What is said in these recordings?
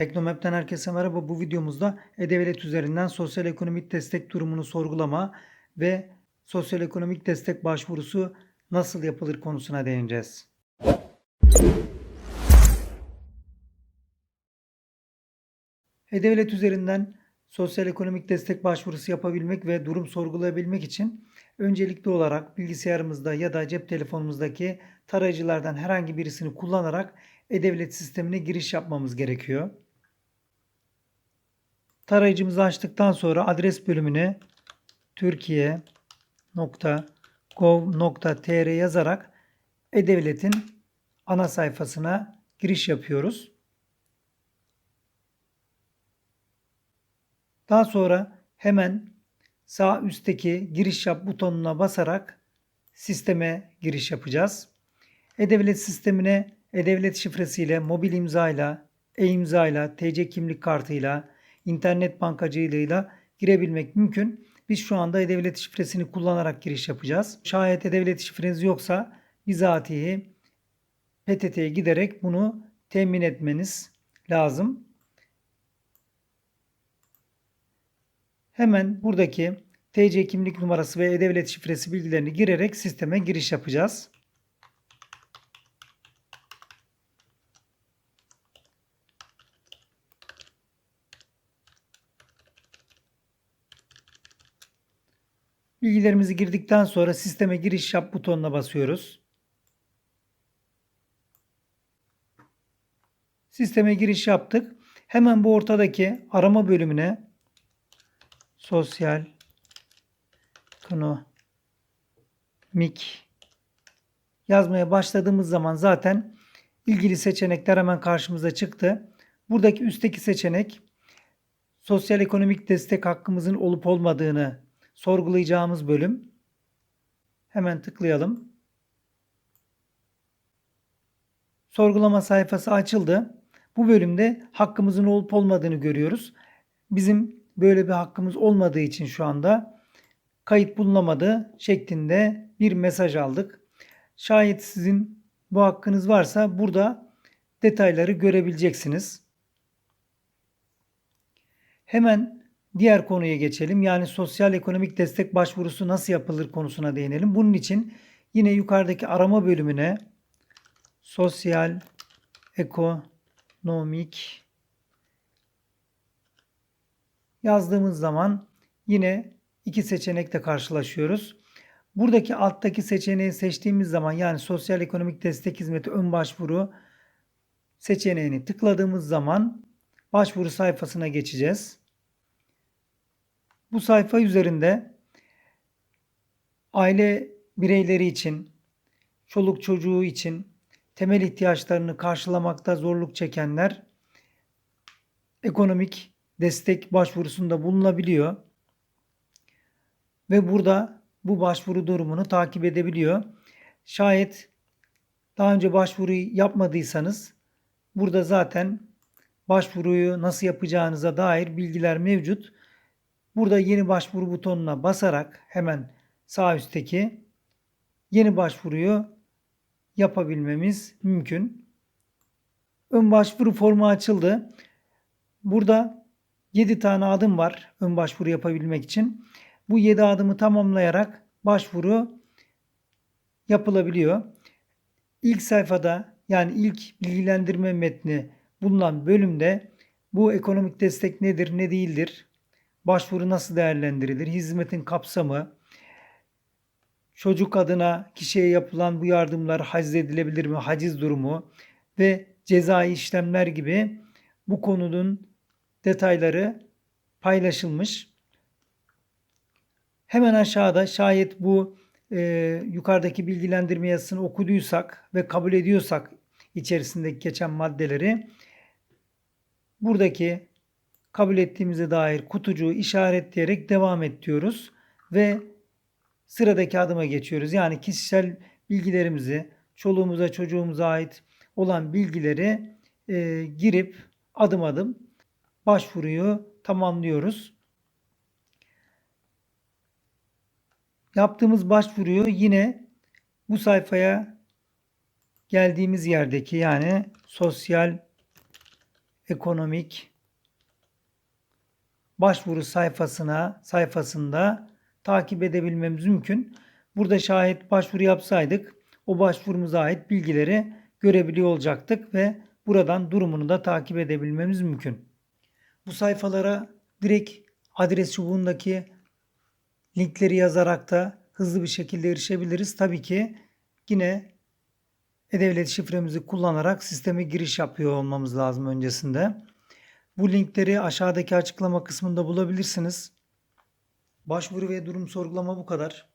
Teknomap'ten herkese merhaba. Bu videomuzda E-Devlet üzerinden sosyal ekonomik destek durumunu sorgulama ve sosyal ekonomik destek başvurusu nasıl yapılır konusuna değineceğiz. E-Devlet üzerinden sosyal ekonomik destek başvurusu yapabilmek ve durum sorgulayabilmek için öncelikli olarak bilgisayarımızda ya da cep telefonumuzdaki tarayıcılardan herhangi birisini kullanarak E-Devlet sistemine giriş yapmamız gerekiyor. Tarayıcımızı açtıktan sonra adres bölümüne türkiye.gov.tr yazarak E-Devlet'in ana sayfasına giriş yapıyoruz. Daha sonra hemen sağ üstteki giriş yap butonuna basarak sisteme giriş yapacağız. E-Devlet sistemine E-Devlet şifresiyle, mobil imzayla, e-imzayla, TC kimlik kartıyla, internet bankacılığıyla girebilmek mümkün. Biz şu anda E-Devlet şifresini kullanarak giriş yapacağız. Şayet E-Devlet şifreniz yoksa bizatihi PTT'ye giderek bunu temin etmeniz lazım. Hemen buradaki TC kimlik numarası ve E-Devlet şifresi bilgilerini girerek sisteme giriş yapacağız. Bilgilerimizi girdikten sonra sisteme giriş yap butonuna basıyoruz. Sisteme giriş yaptık. Hemen bu ortadaki arama bölümüne sosyal ekonomik yazmaya başladığımız zaman zaten ilgili seçenekler hemen karşımıza çıktı. Buradaki üstteki seçenek sosyal ekonomik destek hakkımızın olup olmadığını sorgulayacağımız bölüm. Hemen tıklayalım. Sorgulama sayfası açıldı. Bu bölümde hakkımızın olup olmadığını görüyoruz. Bizim böyle bir hakkımız olmadığı için şu anda kayıt bulunamadı şeklinde bir mesaj aldık. Şayet sizin bu hakkınız varsa burada detayları görebileceksiniz. Hemen diğer konuya geçelim. Yani sosyal ekonomik destek başvurusu nasıl yapılır konusuna değinelim. Bunun için yine yukarıdaki arama bölümüne sosyal ekonomik yazdığımız zaman yine iki seçenekle karşılaşıyoruz. Buradaki alttaki seçeneği seçtiğimiz zaman yani sosyal ekonomik destek hizmeti ön başvuru seçeneğini tıkladığımız zaman başvuru sayfasına geçeceğiz. Bu sayfa üzerinde aile bireyleri için, çoluk çocuğu için temel ihtiyaçlarını karşılamakta zorluk çekenler ekonomik destek başvurusunda bulunabiliyor. Ve burada bu başvuru durumunu takip edebiliyor. Şayet daha önce başvuru yapmadıysanız burada zaten başvuruyu nasıl yapacağınıza dair bilgiler mevcut. Burada yeni başvuru butonuna basarak hemen sağ üstteki yeni başvuruyu yapabilmemiz mümkün. Ön başvuru formu açıldı. Burada 7 tane adım var ön başvuru yapabilmek için. Bu 7 adımı tamamlayarak başvuru yapılabiliyor. İlk sayfada yani ilk bilgilendirme metni bulunan bölümde bu ekonomik destek nedir, ne değildir, başvuru nasıl değerlendirilir, hizmetin kapsamı, çocuk adına kişiye yapılan bu yardımlar haciz edilebilir mi, haciz durumu ve cezai işlemler gibi bu konunun detayları paylaşılmış. Hemen aşağıda şayet bu e, yukarıdaki bilgilendirme yazısını okuduysak ve kabul ediyorsak içerisindeki geçen maddeleri buradaki kabul ettiğimize dair kutucuğu işaretleyerek devam et diyoruz ve sıradaki adıma geçiyoruz. Yani kişisel bilgilerimizi çoluğumuza çocuğumuza ait olan bilgileri e, girip adım adım başvuruyu tamamlıyoruz. Yaptığımız başvuruyu yine bu sayfaya geldiğimiz yerdeki yani sosyal ekonomik başvuru sayfasına sayfasında takip edebilmemiz mümkün. Burada şayet başvuru yapsaydık o başvurumuza ait bilgileri görebiliyor olacaktık ve buradan durumunu da takip edebilmemiz mümkün. Bu sayfalara direkt adres çubuğundaki linkleri yazarak da hızlı bir şekilde erişebiliriz. Tabii ki yine e-devlet şifremizi kullanarak sisteme giriş yapıyor olmamız lazım öncesinde. Bu linkleri aşağıdaki açıklama kısmında bulabilirsiniz. Başvuru ve durum sorgulama bu kadar.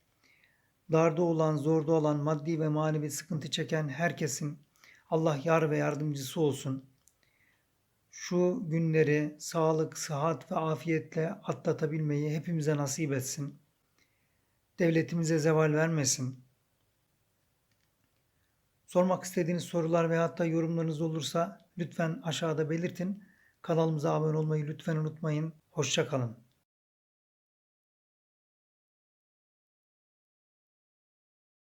Darda olan, zorda olan, maddi ve manevi sıkıntı çeken herkesin Allah yar ve yardımcısı olsun. Şu günleri sağlık, sıhhat ve afiyetle atlatabilmeyi hepimize nasip etsin. Devletimize zeval vermesin. Sormak istediğiniz sorular veya hatta yorumlarınız olursa lütfen aşağıda belirtin. Kanalımıza abone olmayı lütfen unutmayın. Hoşça kalın.